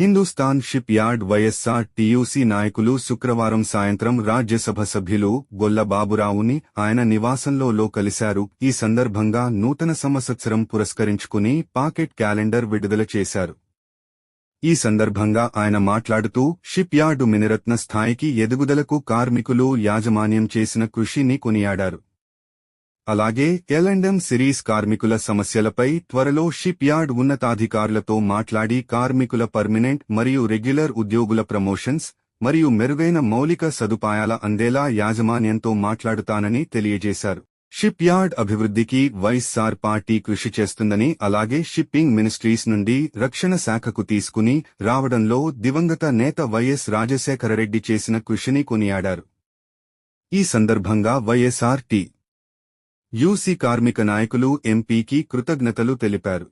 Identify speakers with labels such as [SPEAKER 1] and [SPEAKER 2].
[SPEAKER 1] Hindustan shipyard Y S R T U C నాయకులు శుక్రవారం సాయంత్రం రాజ్యసభ సభ్యులు గొల్ల బాబురావుని ఆయన నివాసంలో లో కలిశారు ఈ సందర్భంగా నూతన సంవత్సరం పురస్కరించుకుని పాకెట్ క్యాలెండర్ విడుదల చేశారు. ఈ సందర్భంగా ఆయన మాట్లాడుతూ షిప్ యార్డు మినిరత్న స్థాయికి ఎదుగుదలకు కార్మికులు యాజమాన్యం చేసిన కృషిని కొనియాడారు. అలాగే ఎల్ఎండ్ఎం సిరీస్ కార్మికుల సమస్యలపై త్వరలో షిప్ యార్డ్ ఉన్నతాధికారులతో మాట్లాడి కార్మికుల పర్మినెంట్ మరియు రెగ్యులర్ ఉద్యోగుల ప్రమోషన్స్ మరియు మెరుగైన మౌలిక సదుపాయాల అందేలా యాజమాన్యంతో మాట్లాడుతానని తెలియజేశారు. షిప్ యార్డ్ అభివృద్ధికి వైఎస్ఆర్ పార్టీ కృషి చేస్తుందని అలాగే షిప్పింగ్ మినిస్ట్రీస్ నుండి రక్షణ శాఖకు తీసుకుని రావడంలో దివంగత నేత వైఎస్ రాజశేఖరరెడ్డి చేసిన కృషిని కొనియాడారు. ఈ సందర్భంగా వైఎస్ఆర్ టి యూసీ కార్మిక నాయకులు ఎంపీకి కృతజ్ఞతలు తెలిపారు.